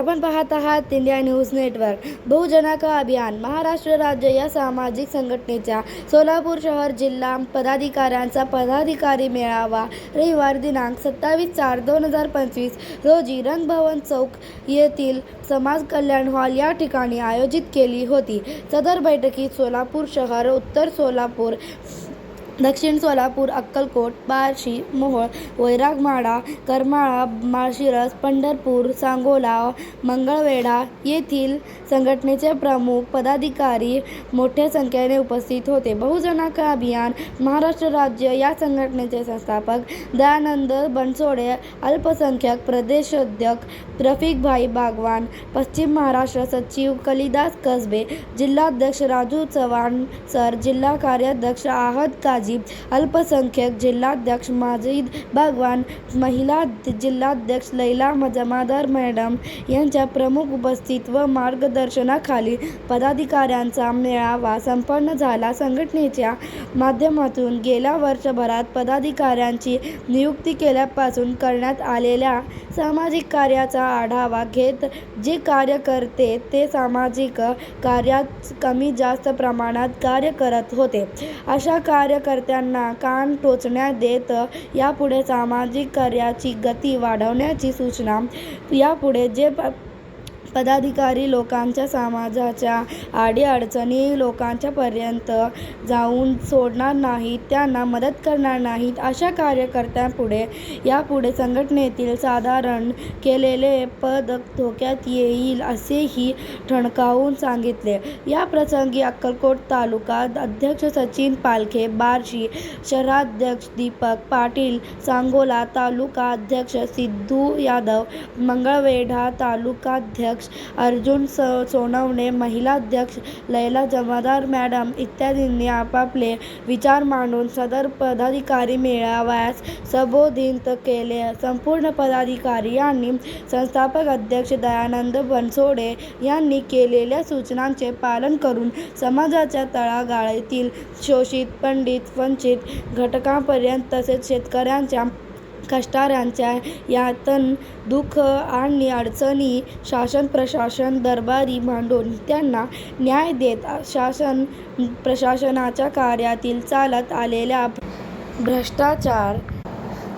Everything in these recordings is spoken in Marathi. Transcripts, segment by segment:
आपण पाहत आहात इंडिया न्यूज नेटवर्क. बहुजनाका अभियान महाराष्ट्र राज्य या सामाजिक संघटनेच्या सोलापूर शहर जिल्हा पदाधिकाऱ्यांचा पदाधिकारी मेळावा रविवार दिनांक सत्तावीस चार दोन हजार पंचवीस रोजी रंगभवन चौक येथील समाज कल्याण हॉल या ठिकाणी आयोजित केली होती. सदर बैठकीत सोलापूर शहर उत्तर सोलापूर दक्षिण सोलापूर अक्कलकोट बार्शी मोहोळ वैरागमाळा करमाळा माळशिरस पंढरपूर सांगोला मंगळवेढा येथील संघटनेचे प्रमुख पदाधिकारी मोठ्या संख्येने उपस्थित होते. बहुजनाका अभियान महाराष्ट्र राज्य या संघटनेचे संस्थापक दयानंद बनसोडे अल्पसंख्याक प्रदेशाध्यक्ष रफिकभाई बागवान पश्चिम महाराष्ट्र सचिव कलिदास कसबे जिल्हाध्यक्ष राजू चव्हाण सर जिल्हा कार्याध्यक्ष आहद काजी अल्पसंख्याक जिल्हाध्यक्ष माजिद भगवान महिला जिल्हाध्यक्ष लैला जमादार मॅडम यांच्या प्रमुख उपस्थित व मार्गदर्शनाखाली पदाधिकाऱ्यांचा मेळावा संपन्न झाला. संघटनेच्या माध्यमातून गेल्या वर्षभरात पदाधिकाऱ्यांची नियुक्ती केल्यापासून करण्यात आलेल्या सामाजिक कार्याचा आढावा घेत जे कार्य करते ते सामाजिक कार्यात कमी जास्त प्रमाणात कार्य करत होते. अशा कार्यकर्त्यांना कान टोचण्यात देत यापुढे सामाजिक कार्याची गती वाढवण्याची सूचना. यापुढे जे प पदाधिकारी लोकांच्या समाजाच्या अडीअडचणी लोकांच्यापर्यंत जाऊन सोडणार नाहीत त्यांना मदत करणार नाहीत अशा कार्यकर्त्यांपुढे यापुढे संघटनेतील साधारण केलेले पद धोक्यात येईल असेही ठणकावून सांगितले. या प्रसंगी अक्कलकोट तालुका अध्यक्ष सचिन पालखे बार्शी शहराध्यक्ष दीपक पाटील सांगोला तालुका अध्यक्ष सिद्धू यादव मंगळवेढा तालुकाध्यक्ष अर्जुन स सोनवणे महिलाध्यक्ष लैला जमादार मॅडम इत्यादींनी आपापले विचार मांडून सदर पदाधिकारी मेळाव्यास संबोधित केले. संपूर्ण पदाधिकारी यांनी संस्थापक अध्यक्ष दयानंद बनसोडे यांनी केलेल्या सूचनांचे पालन करून समाजाच्या तळागाळातील शोषित पंडित वंचित घटकांपर्यंत तसेच शेतकऱ्यांच्या कष्टाऱ्यांच्या यातन दुःख आणि अडचणी शासन प्रशासन दरबारी मांडून त्यांना न्याय देत शासन प्रशासनाच्या कार्यातील चालत आलेल्या भ्रष्टाचार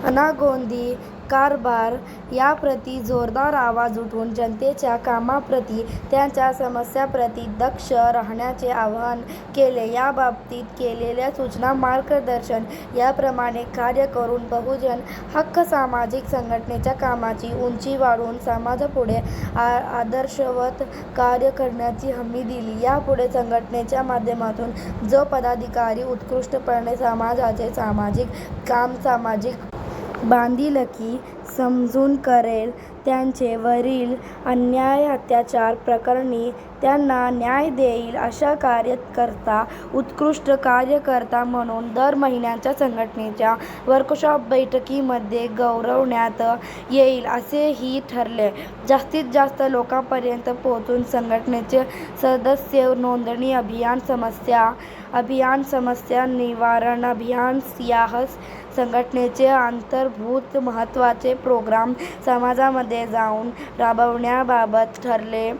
अनागोंदी कारभार याप्रती जोरदार आवाज उठवून जनतेच्या कामाप्रती त्यांच्या समस्याप्रती दक्ष राहण्याचे आवाहन केले. याबाबतीत केलेल्या सूचना मार्गदर्शन याप्रमाणे कार्य करून बहुजन हक्क सामाजिक संघटनेच्या कामाची उंची वाढवून समाजापुढे आ आदर्शवत कार्य करण्याची हमी दिली. यापुढे संघटनेच्या माध्यमातून जो पदाधिकारी उत्कृष्टपणे समाजाचे सामाजिक काम सामाजिक बांधिलकी समजून करेल त्यांचे वरील अन्याय अत्याचार प्रकरणी त्यांना न्याय देईल अशा कार्यकर्ता उत्कृष्ट कार्यकर्ता म्हणून दर महिन्याच्या संघटनेच्या वर्कशॉप बैठकीमध्ये गौरवण्यात येईल असेही ठरले. जास्तीत जास्त लोकांपर्यंत पोहोचून संघटनेचे सदस्य नोंदणी अभियान समस्या अभियान समस्या निवारण अभियान याह संघटनेचे अंतर्भूत महत्त्वाचे प्रोग्राम समाजामध्ये जाऊन राबवण्याबाबत ठरले.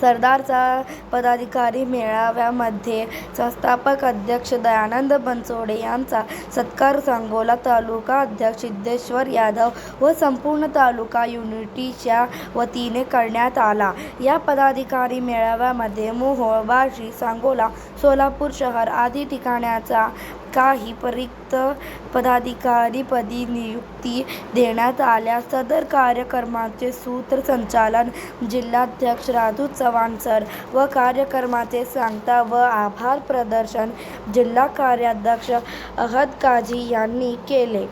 सरदारचा पदाधिकारी मेळाव्यामध्ये संस्थापक अध्यक्ष दयानंद बनसोडे यांचा सत्कार सांगोला तालुका अध्यक्ष सिद्धेश्वर यादव व संपूर्ण तालुका युनिटीच्या वतीने करण्यात आला. या पदाधिकारी मेळाव्यामध्ये मोहोळ बार्शी सांगोला सोलापूर शहर आदी ठिकाणाचा काही परिक्त पदाधिकारीपदी नियुक्ती देण्यात आल्या. सदर कार्यक्रमाचे सूत्रसंचालन जिल्हाध्यक्ष राजू चव्हाण सर व कार्यक्रमाचे सांगता व आभार प्रदर्शन जिल्हा कार्याध्यक्ष अहद काझी यांनी केले.